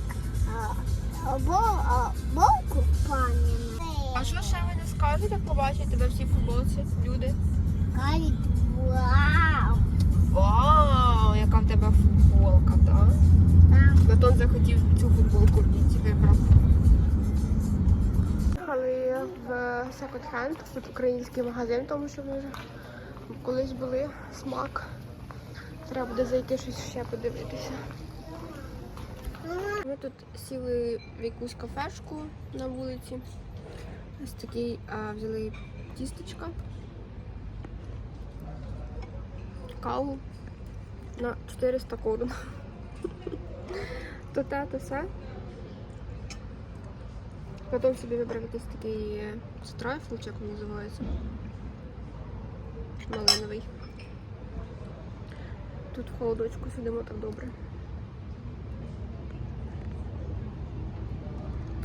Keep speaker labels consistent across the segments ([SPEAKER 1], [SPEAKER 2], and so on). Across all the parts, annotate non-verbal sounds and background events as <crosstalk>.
[SPEAKER 1] такий вони пані.
[SPEAKER 2] А що ще ви не скажете, побачите тебе всі футболці, люди?
[SPEAKER 1] Кажуть, вау.
[SPEAKER 2] Вау, яка в тебе футболка, так?
[SPEAKER 1] Там
[SPEAKER 2] Батон захотів цю футболку і вибрав. Їхали в секонд-хенд, тут український магазин, тому що ми вже колись були смак. Треба буде зайти щось ще подивитися. Ми тут сіли в якусь кафешку на вулиці. Ось такий а, взяли тістечка, каву на 400 корон. То те, то все. Потім собі вибрав якийсь такий е, страйфл, як він називається. Малиновий. Тут в холодочку сидимо так добре.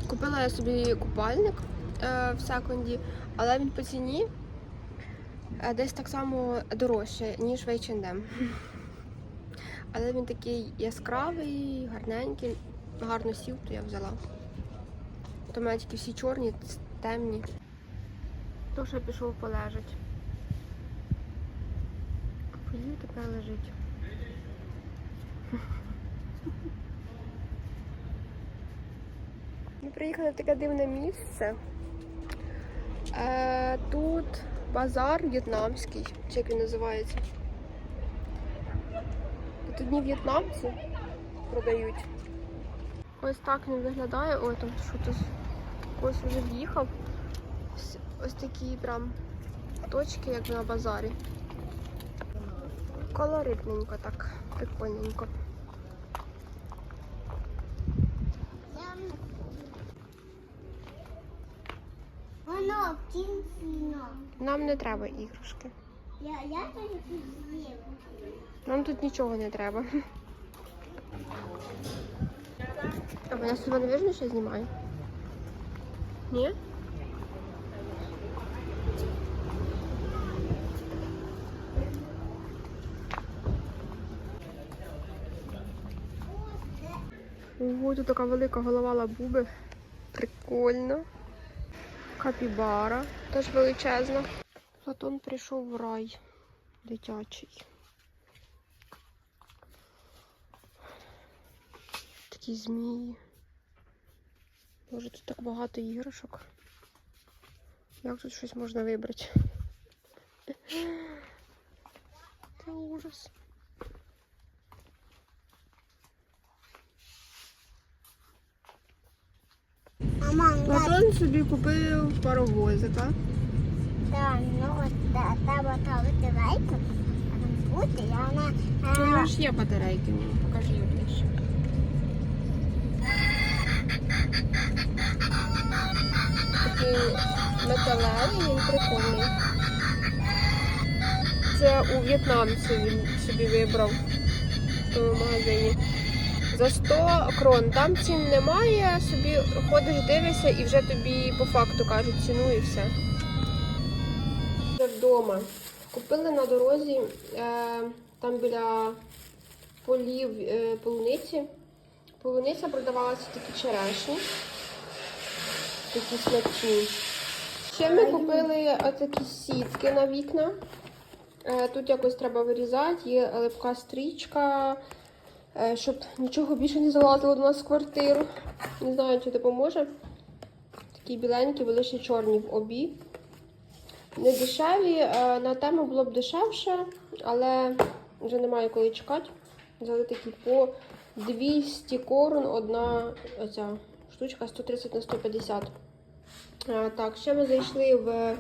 [SPEAKER 2] Купила я собі купальник е, в секунді, але він по ціні е, десь так само дорожче, ніж в H&M. <laughs> Але він такий яскравий, гарненький, гарно сів, то я взяла. То мене тільки всі чорні, темні. То ще пішов полежать. Поїв тепер лежить. <laughs> Ми приїхали в таке дивне місце. Е, тут базар в'єтнамський, чи як він називається. Тут одні в'єтнамці продають. Ось так він виглядає. Ой, там що тут ось вже в'їхав. Ось, ось такі прям точки, як на базарі. Колоритненько так, прикольненько.
[SPEAKER 1] В кінці.
[SPEAKER 2] Нам не треба іграшки.
[SPEAKER 1] Я, я.
[SPEAKER 2] Нам тут нічого не треба. А вона себе не видно, що знімає? Ні? Ого, тут така велика голова лабуби. Прикольно. Капібара, теж величезна. Платон прийшов в рай дитячий. Такі змії. Може тут так багато іграшок. Як тут щось можна вибрати? Це ужас.
[SPEAKER 1] Мама,
[SPEAKER 2] Платон собі купив паровозика.
[SPEAKER 1] Так, ну от та- треба лайку, а там бути, і вона...
[SPEAKER 2] У нього ж є батарейки, покажи її ближче. Такий металевий, він прикольний. Це у в'єтнамці він собі вибрав в тому магазині. За 100 крон. Там цін немає, собі ходиш, дивишся і вже тобі по факту кажуть ціну і все. Вже вдома. Купили на дорозі е, там біля полів е, полуниці. Полуниця продавалася такі черешні. Такі смачні. Ще ми купили такі сітки на вікна. Е, Тут якось треба вирізати, є липка стрічка, щоб нічого більше не залазило до нас в квартиру. Не знаю, чи допоможе. Такі біленькі, були ще чорні в обі. Не дешеві, е, на тему було б дешевше, але вже немає коли чекати. Взяли такі по 200 корон, одна оця штучка 130 на 150. Е, Так, ще ми зайшли в, е,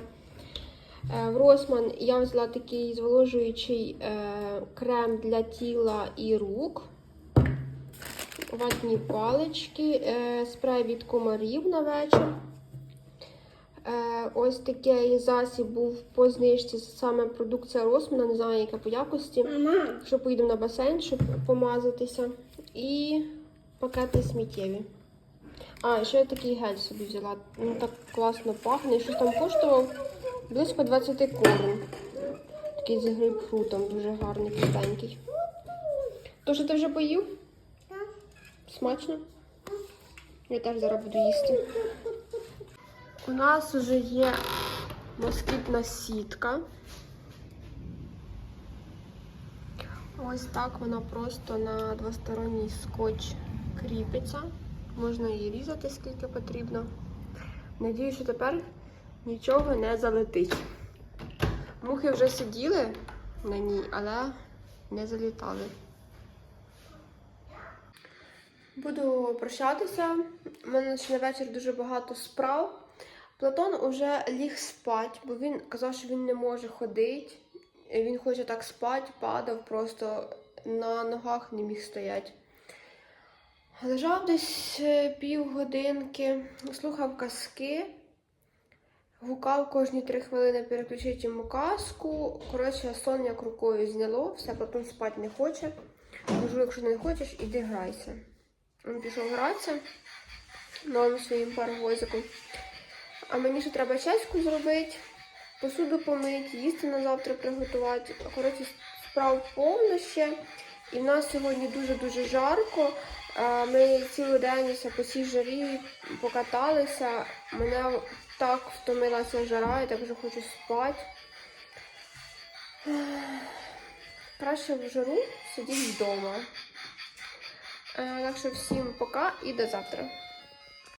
[SPEAKER 2] в Росман. Я взяла такий зволожуючий е, крем для тіла і рук. Ватні палички, е, спрей від комарів на вечір. Е, ось такий засіб був по знижці, саме продукція Росмана, не знаю, яка по якості. Що поїдемо на басейн, щоб помазатися. І пакети сміттєві. А, ще я такий гель собі взяла. Він так класно пахне. Щось там коштував близько 20 корон. Такий з грейпфрутом, дуже гарний, кисленький. То, що ти вже поїв? Смачно? Я теж зараз буду їсти. У нас вже є москітна сітка. Ось так вона просто на двосторонній скотч кріпиться. Можна її різати скільки потрібно. Надію, що тепер нічого не залетить. Мухи вже сиділи на ній, але не залітали. Буду прощатися. У мене ще на вечір дуже багато справ. Платон уже ліг спати, бо він казав, що він не може ходити. Він хоче так спати, падав, просто на ногах не міг стояти. Лежав десь е, півгодинки, слухав казки, гукав кожні три хвилини переключити йому казку. Коротше, сон як рукою зняло, все, Платон спати не хоче. Кажу, якщо не хочеш, іди грайся. Він пішов гратися новим своїм паровозиком. А мені ще треба чеську зробити, посуду помити, їсти на завтра приготувати. Коротше, справ повно ще. І в нас сьогодні дуже-дуже жарко. Ми цілий день по цій жарі покаталися. Мене так втомилася жара, я так вже хочу спати. Краще в жару сидіти вдома. Е, Так що всім пока і до завтра.